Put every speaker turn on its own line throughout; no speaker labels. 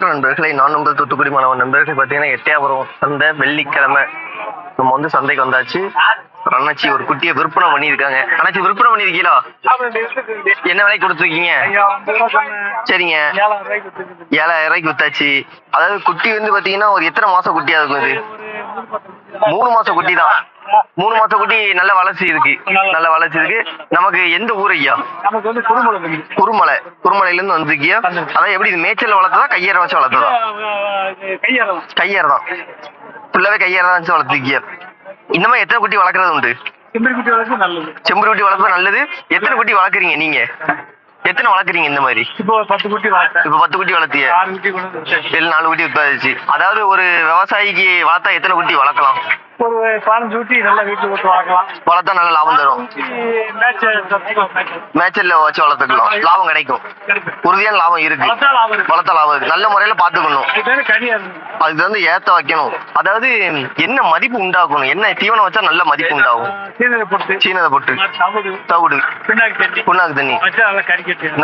வணக்கம் நண்பர்களே. நான் உங்கள் தூத்துக்குடி மாணவன். நண்பர்களை பார்த்தீங்கன்னா எட்டையாபுரம் சந்தை வெள்ளிக்கிழமை. நம்ம வந்து சந்தைக்கு வந்தாச்சு. அண்ணாச்சி ஒரு குட்டியை விற்பனை பண்ணியிருக்காங்க. அண்ணாச்சி விற்பனை பண்ணியிருக்கீங்களா? என்ன விலைக்கு கொடுத்துருக்கீங்க? சரிங்க. ஏழாயிரம் ரூபாய்க்கு வித்தாச்சு. அதாவது குட்டி வந்து பாத்தீங்கன்னா ஒரு எத்தனை மாசம் குட்டியா இருக்கும் இது? மூணு மாசம் குட்டி தான். மூணு மாசம் குட்டி நல்ல வளர்ச்சி இருக்கு. நல்ல வளர்ச்சி இருக்கு. நமக்கு எந்த ஊர் ஐயா?
நமக்கு வந்து குடும்பம் இருக்குது
குருமலை. குருமலையில இருந்து வந்திருக்கியா? அதான் எப்படி மேய்ச்சல் வளர்த்ததா கையேற வச்சு வளர்த்ததா? கையேற தான் ஃபுல்லாவே கையேற தான் வச்சு வளர்த்திருக்கியா? இந்த மாதிரி எத்தனை குட்டி வளர்க்கறது உண்டு?
செம்பரி குட்டி வளர்க்கு நல்லது.
செம்பரி குட்டி வளர்ப்பது நல்லது. எத்தனை குட்டி வளர்க்குறீங்க நீங்க? எத்தனை வளர்க்குறீங்க இந்த மாதிரி?
இப்போ பத்து குட்டி வளர்த்தேன்.
இப்ப பத்து குட்டி வளர்த்திய?
ஆறு குட்டி
நாலு குட்டி வித்தாச்சு அதாவது ஒரு விவசாயிக்கு வளர்த்தா எத்தனை குட்டி வளர்க்கலாம்?
ஒரு பதினஞ்சு குட்டி நல்லா வீட்டுல போட்டு வளர்க்கலாம்.
வளர்த்தா நல்ல லாபம் தரும். மேய்ச்சல்ல வச்சு வளர்த்துக்கலாம். லாபம் கிடைக்கும். உறுதியான லாபம் இருக்கு.
வளர்த்தா லாபம் இருக்கு.
நல்ல முறையில பாத்துக்கணும் அதுக்கு வந்து ஏத்த வைக்கணும். அதாவது என்ன மதிப்பு உண்டாக்கணும்? என்ன தீவனம் வச்சா நல்ல மதிப்பு உண்டாகும்? சீனதை போட்டு.
தவிடு.
புண்ணாக்கு தண்ணி.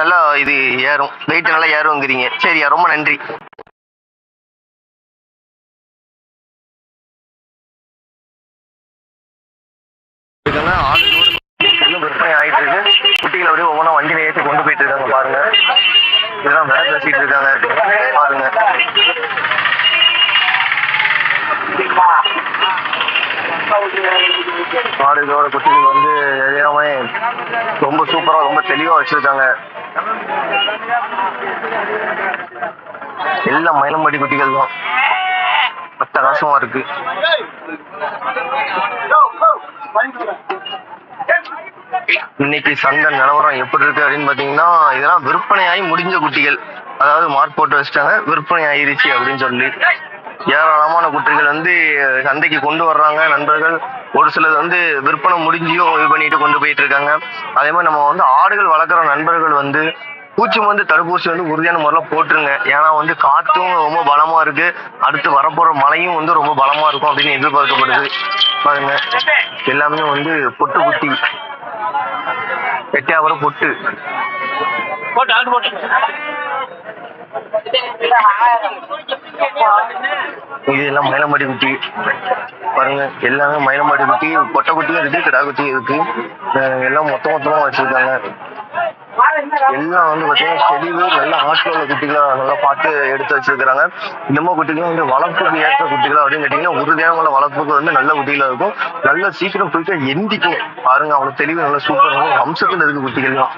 நல்லா
இது ஏறும். வெயிட் நல்லா ஏறுங்கிறீங்க சரியா ரொம்ப நன்றி. இன்னும் விற்பனை ஆயிட்டு இருக்கு குட்டிகளை அப்படியே ஒவ்வொன்றா வண்டியில ஏற்றி கொண்டு போயிட்டு இருக்காங்க பாருங்க. இதெல்லாம் வேலை பேசிட்டு இருக்காங்க. பாருங்க. மாடுகளோட குட்டிகள் வந்து எல்லாமே ரொம்ப சூப்பரா ரொம்ப தெளிவா வச்சிருக்காங்க. எல்லாம் மயிலம்படி குட்டிகள் தான் அட்டகாசமா இருக்கு. இன்னைக்கு சந்தை நிலவரம் எப்படி இருக்கு அப்படின்னு பாத்தீங்கன்னா இதெல்லாம் விற்பனையாகி முடிஞ்ச குட்டிகள். அதாவது மார்க் போட்டு வச்சிட்டாங்க. விற்பனை ஆயிருச்சு அப்படின்னு சொல்லி. ஏராளமான குட்டிகள் வந்து சந்தைக்கு கொண்டு வர்றாங்க. நண்பர்கள் ஒரு சிலது வந்து விற்பனை முடிஞ்சியும் இது பண்ணிட்டு கொண்டு போயிட்டு இருக்காங்க. அதே மாதிரி நம்ம வந்து ஆடுகள் வளர்க்குற நண்பர்கள் வந்து பூச்சி மருந்து தடுப்பூசி வந்து உறுதியான முறையில் போட்டுருங்க. ஏன்னா வந்து காத்தும் ரொம்ப பலமா இருக்கு. அடுத்து வரப்போற மழையும் வந்து ரொம்ப பலமா இருக்கும் அப்படின்னு எதிர்பார்க்கப்படுது. பாருங்க. எல்லாமே வந்து பொட்டு குட்டி. எட்டியாவரம் பொட்டு. இது எல்லாம் மயிலம்பாடி குட்டி. பாருங்க. எல்லாமே மயிலம்பாடி குட்டி. பொட்டை குட்டியும் இருக்கு கிடா குட்டியும் இருக்கு. எல்லாம் மொத்த மொத்தமா வச்சிருக்காங்க. எல்லாம் வந்து பாத்தீங்கன்னா தெளிவு நல்ல ஆட்டில் உள்ள குட்டிகளா நல்லா பார்த்து எடுத்து வச்சிருக்காங்க இந்த மாதிரி குட்டிகளும் வந்து வளர்ப்புக்கு ஏற்ற குட்டிகளா அப்படின்னு கேட்டீங்கன்னா உறுதியான உள்ள வளர்ப்புக்கு வந்து நல்ல குட்டிகளா இருக்கும். நல்ல சீக்கிரம் போயிட்டு எந்திக்கும். பாருங்க அவ்வளவு தெளிவு நல்ல சூப்பர் வம்சத்துல இருக்கு குட்டிகள்லாம்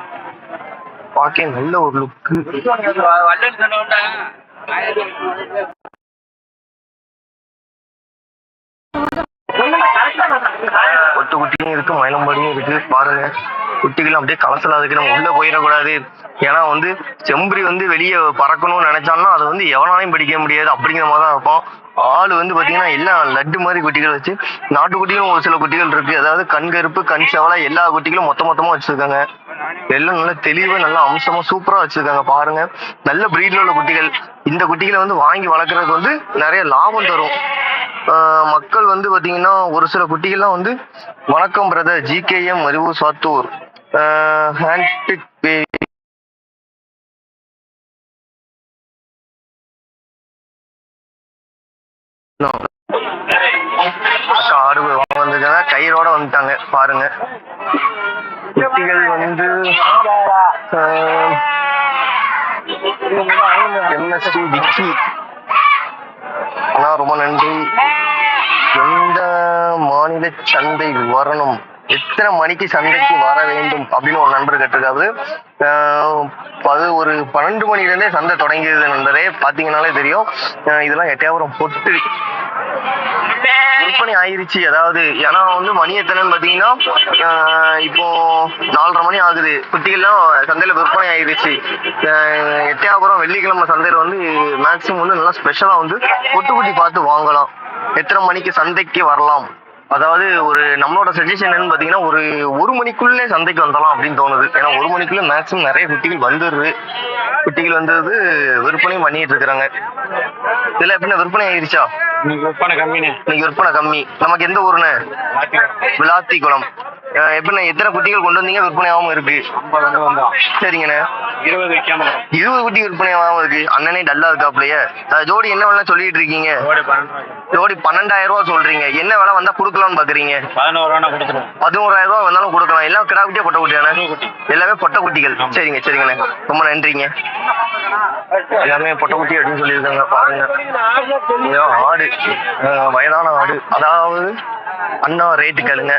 பார்க்க நல்ல ஒரு லுக்கு ஒட்டு குட்டியும் இருக்கு மயிலம்பாடியும் இருக்கு. பாருங்க. குட்டிகள் அப்படியே கலசல அதுக்கு நம்ம உள்ள போயிடக்கூடாது. ஏன்னா வந்து செம்பரி வந்து வெளியே பறக்கணும்னு நினைச்சாலும் அதை வந்து எவனாலையும் பிடிக்க முடியாது அப்படிங்கிற மாதிரி தான் இருக்கும். ஆள் வந்து பாத்தீங்கன்னா எல்லாம் லட்டு மாதிரி குட்டிகள் வச்சு நாட்டுக்குட்டிகளும் ஒரு சில குட்டிகள் இருக்கு. அதாவது கண் கருப்பு கண் செவலா எல்லா குட்டிகளும் மொத்த மொத்தமா வச்சிருக்காங்க. எல்லாம் நல்ல தெளிவா நல்லா அம்சமா சூப்பரா வச்சிருக்காங்க. பாருங்க. நல்ல பிரீட்ல உள்ள குட்டிகள். இந்த குட்டிகளை வந்து வாங்கி வளர்க்கறதுக்கு வந்து நிறைய லாபம் தரும். ஆஹ் மக்கள் வந்து பாத்தீங்கன்னா ஒரு சில குட்டிகள்லாம் வந்து வணக்கம் பிரதர் ஜிகேஎம் அறிவு சாத்தூர் ஹேண்ட்பிக் அக்கா ஆடு வாங்க வந்திருக்காங்க கயிறோட வந்துட்டாங்க பாருங்க. குட்டிகள் வந்து எம்எஸ்டி விக்கி. அண்ணா ரொம்ப நன்றி. எந்த மாநில சந்தை வரணும்? எத்தனை மணிக்கு சந்தைக்கு வர வேண்டும் அப்படின்னு ஒரு நண்பர் கேட்டிருக்காரு. அது ஒரு பன்னெண்டு மணிலேருந்தே சந்தை தொடங்கியது நண்பரே பாத்தீங்கன்னாலே தெரியும். இதெல்லாம் எட்டையாபுரம் பொட்டு விற்பனை ஆயிருச்சு. அதாவது ஏன்னா வந்து மணி எத்தனைன்னு பாத்தீங்கன்னா இப்போ நாலரை மணி ஆகுது. குட்டிகள்லாம் சந்தையில விற்பனை ஆயிருச்சு. எட்டையாபுரம் வெள்ளிக்கிழமை சந்தையில வந்து மேக்சிமம் வந்து நல்லா ஸ்பெஷலா வந்து பொட்டு குட்டி பார்த்து வாங்கலாம். எத்தனை மணிக்கு சந்தைக்கு வரலாம். அதாவது ஒரு நம்மளோட சஜஷன் என்னன்னு பாத்தீங்கன்னா ஒரு ஒரு மணிக்குள்ளே சந்தைக்கு வந்துடலாம் அப்படின்னு தோணுது. ஏன்னா ஒரு மணிக்குள்ள மேக்ஸிமம் நிறைய குட்டிகள் வந்துடுது. குட்டிகள் வந்தது விற்பனையும் பண்ணிட்டு இருக்கிறாங்க. இதுல எப்படின்னா விற்பனை ஆயிருச்சா?
விற்பனை கம்மினே
இன்னைக்கு விற்பனை கம்மி. நமக்கு எந்த ஊருண்ணே? விளாத்தி குளம் எப்படிண்ணே எத்தனை குட்டிகள் கொண்டு வந்தீங்க? விற்பனை ஆகாம இருக்கு சரிங்கண்ணே.
இருபது
இருபது குட்டி விற்பனை ஆகாம இருக்கு. அண்ணனே டல்லா இருக்காப்லையே. ஜோடி என்ன வேலை சொல்லிட்டு இருக்கீங்க? ஜோடி பன்னெண்டாயிரம். ரூபா சொல்றீங்க. என்ன விலை வந்தா கொடுக்கலாம்னு பாக்குறீங்க? பதினோராயிரம் ரூபா வந்தாலும் கொடுக்கலாம். எல்லாம் கிடா குட்டியா பொட்டை குட்டியாண்ணே எல்லாமே பொட்டை குட்டிகள். சரிங்க சரிங்கண்ணே. ரொம்ப நன்றிங்க. எல்லாமே பொட்டை குட்டி அப்படின்னு சொல்லியிருக்காங்க. பாருங்க. ஆடு. வயதான ஆடு. அதாவது அண்ணா ரேட்டு கேளுங்க.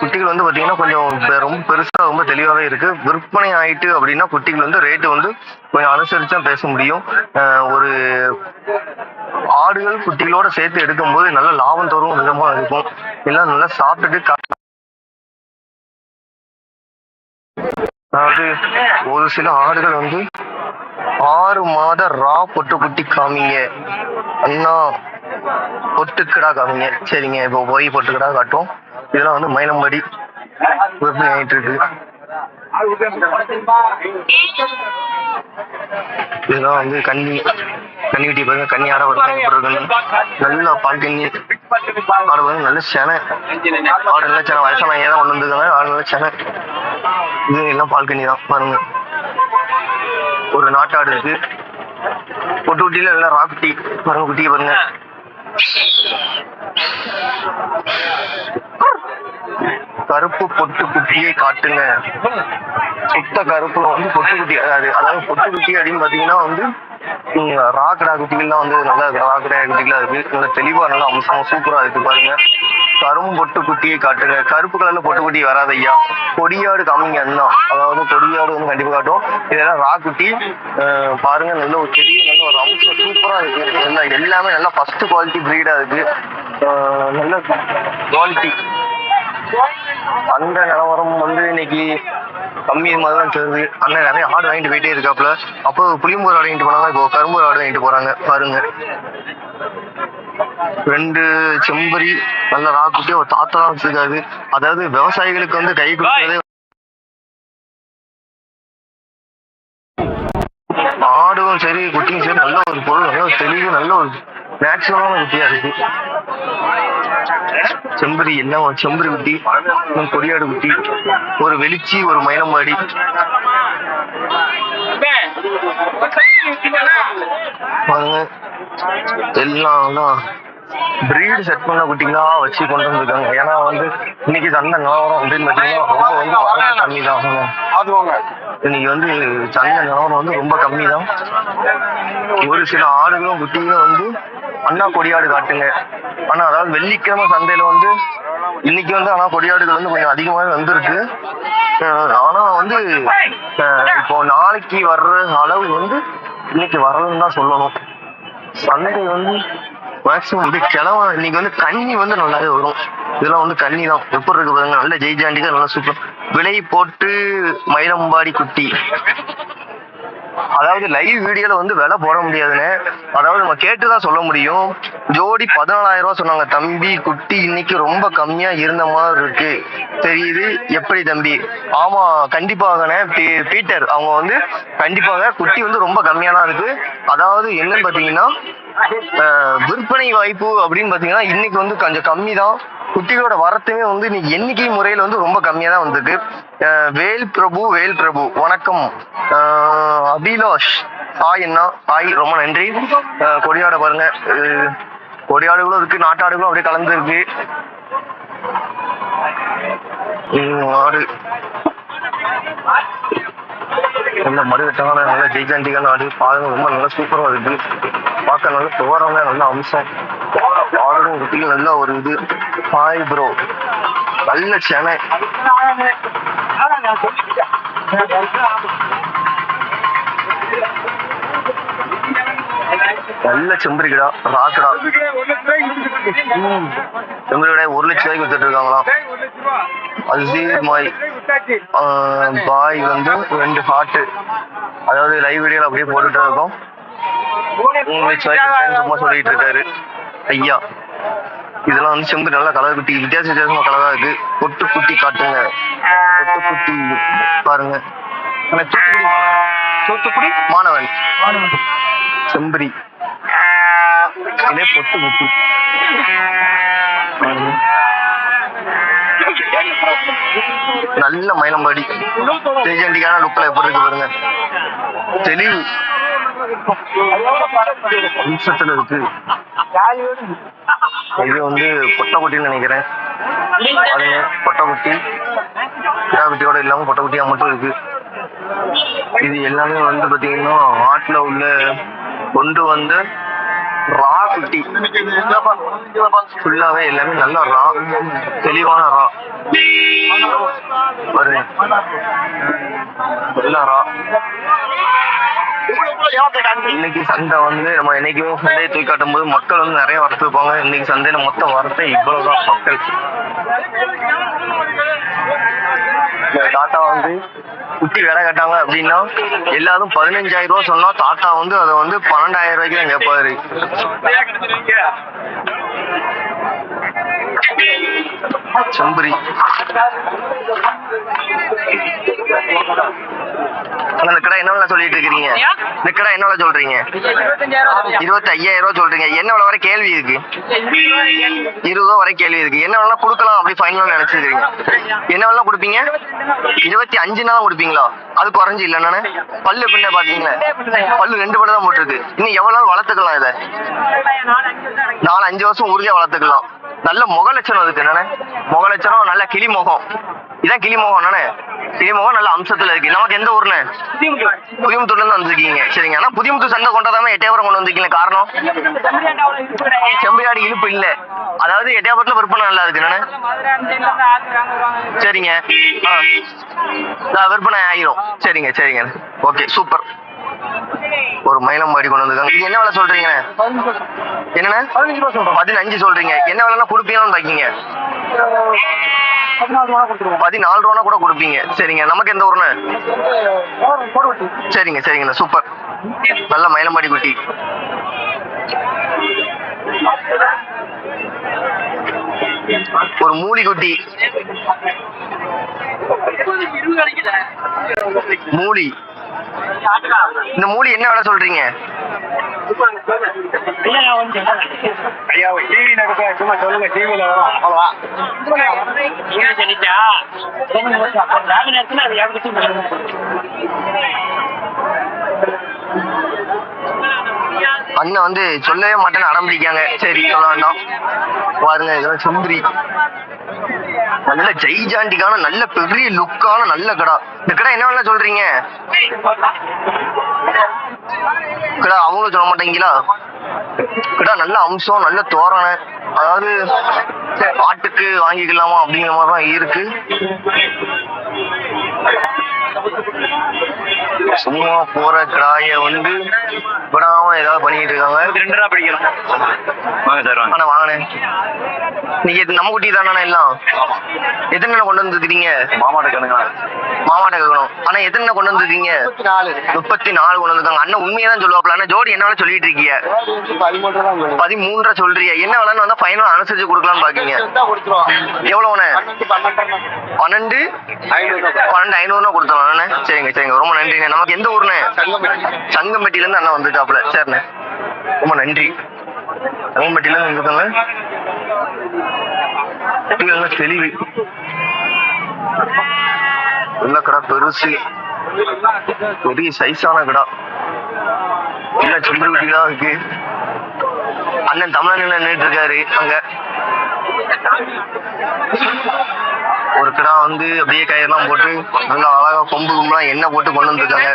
குட்டிகள் வந்து பார்த்தீங்கன்னா கொஞ்சம் ரொம்ப பெருசாக ரொம்ப தெளிவாகவே இருக்கு. விற்பனை ஆயிட்டு அப்படின்னா குட்டிகள் வந்து ரேட்டு வந்து கொஞ்சம் அனுசரிச்சு தான் பேச முடியும். ஒரு ஆடுகள் குட்டிகளோட சேர்த்து எடுக்கும்போது நல்ல லாபம் தரும் விதமாக இருக்கும். எல்லாம் நல்லா சாப்பிட்டுட்டு அதாவது ஒரு சில ஆடுகள் வந்து ஆறு மாத ரா பொட்டு குட்டி காமிங்க. அண்ணா பொட்டுக்கடா காமிங்க. சரிங்க இப்போ போய் பொட்டுக்கடா காட்டும் இதெல்லாம் வந்து மயிலம்படி விற்பனை ஆயிட்டு இருக்கு. இதெல்லாம் வந்து கண்ணி கண்ணி குட்டி பாருங்க. கண்ணி ஆட வருது நல்ல பால் கண்ணி. ஆடு பாருங்க நல்ல செனை. ஆடு நல்ல செனை. வயசான ஏன் கொண்டு வந்துருக்காங்க. ஆடு நல்ல செனை. இது எல்லாம் பால் கண்ணி தான் பாருங்க. ஒரு நாட்டாடு இருக்கு. பொட்டு குட்டியில எல்லாம் ராக்குட்டி பாருங்க குட்டியை பாருங்க. கருப்பு பொட்டு குட்டியை காட்டுங்க. சுத்த கருப்புல வந்து பொட்டு குட்டி அதாவது பொட்டு குட்டி அப்படின்னு பாத்தீங்கன்னா வந்து நீங்க ராக்கடா குட்டிகள்லாம் வந்து நல்லா ராக்கடா குட்டிகளா இருக்கு. நல்ல தெளிவா நல்லா அம்சம் சூப்பரா இருக்கு பாருங்க. கரும் பொட்டு குட்டியை காட்டுங்க. கருப்பு கலர்ல பொட்டு குட்டி வராது ஐயா கொடியாடு காமிங்க அண்ணா. அதாவது கொடியாடு வந்து கண்டிப்பா காட்டும். இதெல்லாம் ரா குட்டி பாருங்க நல்ல ஒரு செடி நல்ல ஒரு அம்சம் சூப்பரா இருக்கு. நல்லா எல்லாமே நல்லா ஃபர்ஸ்ட் குவாலிட்டி பிரீடா இருக்கு. நல்ல குவாலிட்டி அந்த நிலவரம் வந்து இன்னைக்கு கம்மி மாதிரி தான் தெரியுது. அண்ணன் நிறைய ஆடு வாங்கிட்டு போயிட்டே இருக்காப்புல. அப்போ புளியம்பூர் ஆடு வாங்கிட்டு போனாங்க இப்போ கரும்பூர் ஆடு வாங்கிட்டு போறாங்க. பாருங்க. ரெண்டு செம்பரி நல்ல ராக்குட்டி ஒரு தாத்தா தான் வச்சிருக்காரு. அதாவது விவசாயிகளுக்கு வந்து கை கொடுக்கறதே ஆடும் சரி குட்டியும் சரி நல்ல ஒரு பொருள் நல்ல ஒரு தெளிவு நல்ல ஒரு மேக்சிமமான குட்டியா இருக்கு? செம்பரி எல்லாம் செம்பரி குட்டி? கொடியாடு குட்டி? ஒரு வெளிச்சி ஒரு மயிலம்பாடி பாருங்க. எல்லாம் பிரீடு செட் பண்ண குட்டிங்களா வச்சு கொண்டு வந்திருக்காங்க. ஏன்னா வந்து இன்னைக்கு சந்தை நிலவரம் அப்படின்னு பார்த்தீங்கன்னா ரொம்ப வந்து வரத்து கம்மி தான் இன்னைக்கு வந்து சந்தை நிலவரம் வந்து ரொம்ப கம்மி தான் ஒரு சில ஆடுகளும் குட்டிகளும் வந்து அண்ணா கொடியாடு காட்டுங்க. ஆனா அதாவது வெள்ளிக்கிழமை சந்தையில வந்து இன்னைக்கு வந்து ஆனா கொடியாடுகள் வந்து கொஞ்சம் அதிகமாவே வந்திருக்கு. ஆனா வந்து இப்போ நாளைக்கு வர்ற அளவு வந்து இன்னைக்கு வரலன்னு தான் சொல்லணும். சந்தை வந்து மேக்ஸிமம் வந்து கிழவன் இன்னைக்கு வந்து கண்ணி வந்து நல்லாவே வரும். இதெல்லாம் வந்து கண்ணி தான். எப்படி இருக்கு பாருங்க நல்ல ஜெய்ஜாண்டிக்கா நல்லா சூப்பர் விலை போட்டு மயிலம்பாடி குட்டி. அதாவது லைவ் வீடியோல வந்து விலை போட முடியாதுன்னு. அதாவது நம்ம கேட்டுதான் சொல்ல முடியும். ஜோடி பதினாலாயிரம் ரூபா சொன்னாங்க தம்பி. குட்டி இன்னைக்கு ரொம்ப கம்மியா இருந்த மாதிரி இருக்கு. தெரியுது? எப்படி தம்பி? ஆமா கண்டிப்பாகண்ணே பீ- பீட்டர் அவங்க வந்து கண்டிப்பாக குட்டி வந்து ரொம்ப கம்மியா தான் இருக்கு. அதாவது என்னன்னு பாத்தீங்கன்னா விற்பனை வாய்ப்பு அப்படின்னு பாத்தீங்கன்னா இன்னைக்கு வந்து கொஞ்சம் கம்மி தான் குட்டிகளோட வரத்துமே வந்து இன்னைக்கு எண்ணிக்கை முறையில வந்து ரொம்ப கம்மியா தான் வந்திருக்கு வேல் பிரபு வேல் பிரபு. வணக்கம். அபிலாஷ். ஹாய் என்ன ஹாய். ரொம்ப நன்றி. கொடியாட பாருங்க. கொடியாடுகளும் இருக்கு நாட்டாடுகளும் அப்படியே கலந்து இருக்கு ஆடு. நல்ல மடுகட்டான நல்ல ஜெய்ஜாண்டிக்கான ஆடு. பாருங்க ரொம்ப நல்லா சூப்பராக இருக்கு. பார்க்க நல்ல துவரங்க நல்ல அம்சம். ஆடும் குட்டியும் நல்ல ஒரு இது. பாய் ப்ரோ நல்ல சென்னை. நல்ல செம்பரி கிடா ராக்கடா. செம்பரி ஒரு லட்சம் ரூபாய்க்கு வித்துட்டு இருக்காங்களாம் அசீர் மாய். ஆஹ் பாய் வந்து ரெண்டு ஹார்ட் அதாவது லைவ் வீடியோல அப்படியே போட்டுட்டு இருக்கோம். மூணு லட்சம் ரூபாய்க்கு சும்மா சொல்லிட்டு இருக்காரு. ஐயா. இதெல்லாம் வந்து செம்பு நல்லா கலர் குட்டி வித்தியாச வித்தியாசமா கலரா இருக்கு. பொட்டு குட்டி காட்டுங்க. பொட்டு குட்டி பாருங்க. தூத்துக்குடி மாணவன். தூத்துக்குடி? மாணவன். செம்பரி. இதே பொட்டு குட்டி. நல்ல மயிலம்பாடி. லெஜெண்டிக்கான லுக்ல எப்படி இருக்கு பாருங்க. தெளிவு. இருக்கு. இது வந்து பொட்டக்குட்டின்னு நினைக்கிறேன். பாருங்க பொட்டக்குட்டி. கிடாக்குட்டியோட இல்லாம பொட்டக்குட்டியா மட்டும் இருக்கு. இது எல்லாமே வந்து பாத்தீங்கன்னா ஆட்டுல உள்ள கொண்டு வந்த ரா குட்டி. ஃபுல்லாவே எல்லாமே நல்ல ரா. தெளிவான ரா. பாருங்க. நல்லா ரா. இன்னைக்கு சந்தை வந்து நம்ம என்னைக்குமே சந்தையை தூக்கி காட்டும் போது மக்கள் வந்து நிறைய வரத்து இருப்பாங்க இன்னைக்கு சந்தையில மொத்த வரத்தை இவ்வளவுதான் மக்கள். இந்த தாத்தா வந்து குட்டி வேலை கட்டாங்க அப்படின்னா எல்லாரும் பதினஞ்சாயிரம் ரூபாய் சொன்னா தாத்தா வந்து அதை வந்து பன்னெண்டாயிரம் ரூபாய்க்கு தான் கேட்பாரு. செம்பரி ஆனா கடை என்ன விலை சொல்லிட்டு இருக்கிறீங்க? இந்த கடை என்ன விலை சொல்றீங்க? இருபத்தி ஐயாயிரம் ரூபாய் சொல்றீங்க. என்ன விலை வரை கேள்வி இருக்கு? இருபது ரூபா வரை கேள்வி இருக்கு. என்ன வேணா கொடுக்கலாம் அப்படி ஃபைனல் நினைச்சிருக்கீங்க என்ன வேணா கொடுப்பீங்க? இருபத்தி அஞ்சுனா தான் கொடுப்பீங்களா? அது குறைஞ்சு இல்ல நானு பல்லு பின்ன பாத்தீங்களா. பல்லு ரெண்டு பல்லு தான் போட்டிருக்கு. இன்னும் எவ்வளவு நாள் வளர்த்துக்கலாம் இதை? நாலு அஞ்சு வருஷம் உறுதியா வளர்த்துக்கலாம். நல்ல முகலட்சணம் அதுக்கு என்னன்னு முகலட்சணம் நல்ல கிளிமுகம். இதான் கிளிமுகம் என்னன்னு கிளிமுகம் நல்ல அம்சத்துல இருக்கு. நமக்கு எந்த ஊர்னு புதியமுத்தூர்ல இருந்து வந்திருக்கீங்க. சரிங்க. ஆனா புதியமுத்தூர் சந்தை கொண்டாதாம எட்டயபுரம் கொண்டு வந்திருக்கீங்க காரணம்? செம்பரியாடு இழுப்பு இல்ல. அதாவது எட்டயபுரத்துல விற்பனை நல்லா இருக்கு என்னண்ணே? சரிங்க. ஆ. ஆ, விற்பனை ஆயிரும். சரிங்க சரிங்க. Okay super. ஒரு மயிலம்பாடி கொண்டு வந்திருக்காங்க. இது என்ன வேலை சொல்றீங்க? என்ன பதினஞ்சு சொல்றீங்க. என்ன வேலைன்னா கொடுப்பீங்கன்னு பாக்கீங்க. பதினாலு ரூபா கூட கொடுப்பீங்க. சரிங்க. நமக்கு எந்த ஊருண்ணே? சரிங்க சரிங்கண்ணா சூப்பர் நல்ல மயிலம்பாடி குட்டி. ஒரு மூலி குட்டி. மூலி. இந்த மூலி என்ன விலை சொல்றீங்க?
ஐயா டிவி நடக்க சும்மா சொல்லுங்க வரும். அவ்வளோதான்
அண்ணன் வந்து சொல்லவே மாட்டேன்னு அடம் பிடிக்காங்க. சரி சொல்ல வேண்டாம் பாருங்க இதெல்லாம் சுந்தரி. நல்ல ஜெய்ஜாண்டிக்கான நல்ல பெரிய லுக்கான நல்ல கடா. இந்த கடை என்ன சொல்றீங்க? கடா அவங்களும் சொல்ல மாட்டீங்களா கடா நல்ல அம்சம் நல்ல தோரணை. அதாவது ஆட்டுக்கு வாங்கிக்கலாமா அப்படிங்கிற மாதிரி தான் இருக்கு. சும்மா போற கடாய வந்து விடாம ஏதாவது பண்ணிட்டு இருக்காங்க
ரெண்டு ரூபா பிடிக்கணும் வாங்க சார் வாங்க.
ஆனா வாங்கினேன் நீங்க நம்ம குட்டி தானே எல்லாம்? எத்தனை கொண்டு வந்துருக்கீங்க?
மாமாட்ட கணுங்க
மாமாட்ட கேட்கணும். ஆனா எத்தனை கொண்டு வந்துருக்கீங்க? முப்பத்தி நாலு கொண்டு வந்திருக்காங்க. அண்ணன் உண்மையை தான் சொல்லுவாப்ல அண்ணா ஜோடி என்ன வேலை சொல்லிட்டு இருக்கீங்க? பதிமூன்றரை சொல்றீங்க. என்ன வேலைன்னு வந்தா ஃபைனல் அனுசரிச்சு கொடுக்கலாம்னு பாக்கீங்க. எவ்வளவுண்ணே? பன்னெண்டு பன்னெண்டு? ஐநூறுனா கொடுத்தலாம் அண்ணே சரிங்க சரிங்க. ரொம்ப நன்றிண்ணே. நமக்கு எந்த ஊருண்ணே சங்கம்பட்டில இருந்து அண்ணா வந்துட்டாப்ல சரிண்ணே. ரொம்ப நன்றி. சங்கம்பட்டில இருந்து வந்துருக்காங்க தெளிவு. நல்ல கடை பெருசு. பெரிய சைஸான கடை. இல்ல செம்பரு இருக்கு. அண்ணன் தமிழ்நாடுல நின்றுட்டு இருக்காரு அங்க. ஒரு கிடா வந்து அப்படியே கயிறுலாம் போட்டு நல்லா அழகா கொம்பு கும்பலாம் எண்ணெய் போட்டு கொண்டு வந்திருக்காங்க.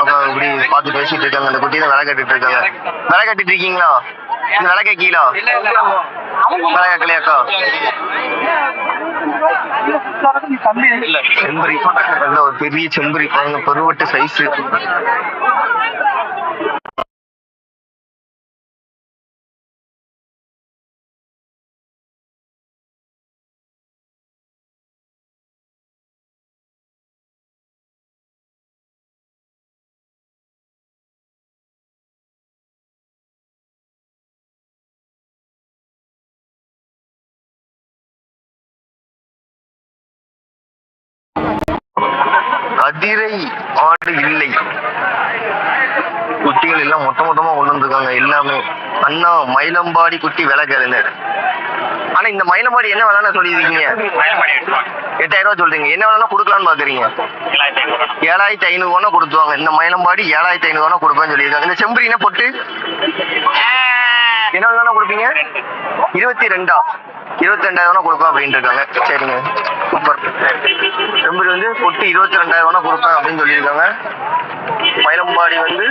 அப்புறம் இப்படி பார்த்து பேசிட்டு இருக்காங்க. அந்த குட்டி தான் விலை கட்டிட்டு இருக்காங்க. விலை கட்டிட்டு இருக்கீங்களா? இது விலை கேட்கீங்களா? விலை கேட்கலையாக்கா? செம்பரி. நல்ல ஒரு பெரிய செம்பரி. பாருங்க பெருவட்டு சைஸ் அதிரை ஆடு இல்லை. குட்டிகள் எல்லாம் மொத்த மொத்தமா கொண்டு வந்திருக்காங்க. எல்லாமே அண்ணா மயிலம்பாடி குட்டி விலை கேளுங்க ஆனா இந்த மயிலம்பாடி என்ன விலைன்னு சொல்லியிருக்கீங்க? எட்டாயிரம் ரூபாய் சொல்றீங்க. என்ன விலைன்னா கொடுக்கலான்னு பாக்குறீங்க?
ஏழாயிரத்தி ஐநூறு
ஏழாயிரத்தி ஐநூறுவா கொடுத்துவாங்க இந்த மயிலம்பாடி ஏழாயிரத்தி ஐநூறுவா கொடுப்பேன்னு சொல்லியிருக்காங்க. இந்த செம்பரினா பொட்டு? என்ன விலைன்னா கொடுப்பீங்க? இருபத்தி ரெண்டா? இருபத்தி ரெண்டாயிரம் கொடுப்பேன் அப்படின்னு இருக்காங்க. சரிங்க. சூப்பர் செம்பரி வந்து பொட்டு இருபத்தி ரெண்டாயிரம் கொடுப்பேன் அப்படின்னு சொல்லியிருக்காங்க மயிலம்பாடி வந்து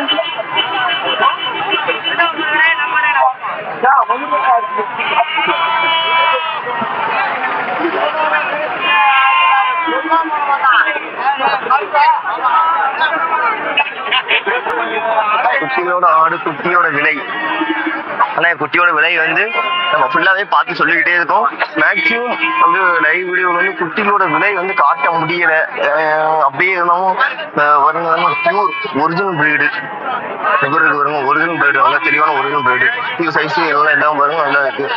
குட்டியோட ஆடு குட்டியோட விலை. ஆனா குட்டியோட விலை வந்து நம்ம ஃபுல்லாவே பார்த்து சொல்லிக்கிட்டே இருக்கோம். மேக்சிமம் வந்து லைவ் வீடியோ வந்து குட்டிகளோட விலை வந்து காட்ட முடியல. அப்படியே இருந்தாலும் வருங்க பியூர் ஒரிஜினல் பிரீடு இவருக்கு வருங்க ஒரிஜினல் பிரீடு நல்லா தெளிவான ஒரிஜினல் பிரீடு இது சைஸ் எல்லாம் எல்லாம் பாருங்க நல்லா இருக்கு.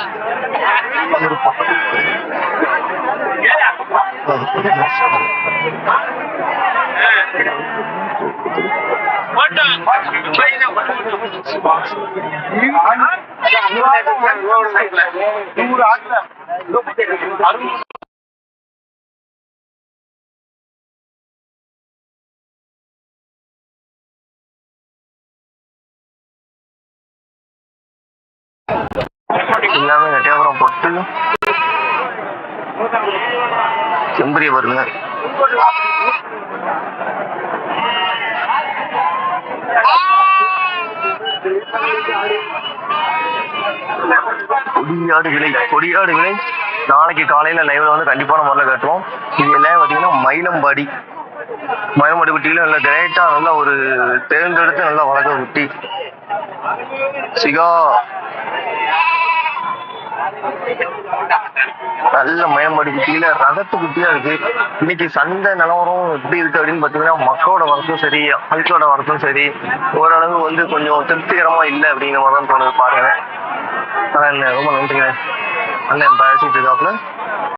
எல்லாமே நெட்டையாபுரம் போட்டு செம்பரிய பாருங்க. கொடியாடு விலை கொடியாடு விலை நாளைக்கு காலையில லைவ்ல வந்து கண்டிப்பான முறையில் காட்டுவோம். இது எல்லாம் பாத்தீங்கன்னா மயிலம்பாடி. மயிலம்பாடி குட்டியில நல்ல கிரேட்டா நல்லா ஒரு தேர்ந்தெடுத்து நல்லா வளர்க்க குட்டி. சிகா. நல்ல மயமாடி குட்டியில ரகத்து குட்டியா இருக்கு. இன்னைக்கு சந்தை நிலவரம் எப்படி இருக்கு அப்படின்னு பாத்தீங்கன்னா மக்களோட வரத்தும் சரி ஆட்களோட வரத்தும் சரி ஓரளவு வந்து கொஞ்சம் திருப்திகரமா இல்லை அப்படிங்கிற மாதிரி தான் தோணுது பாருங்க. ரொம்ப நன்றிங்க. அண்ணன் பேசிட்டு இருக்காப்புல.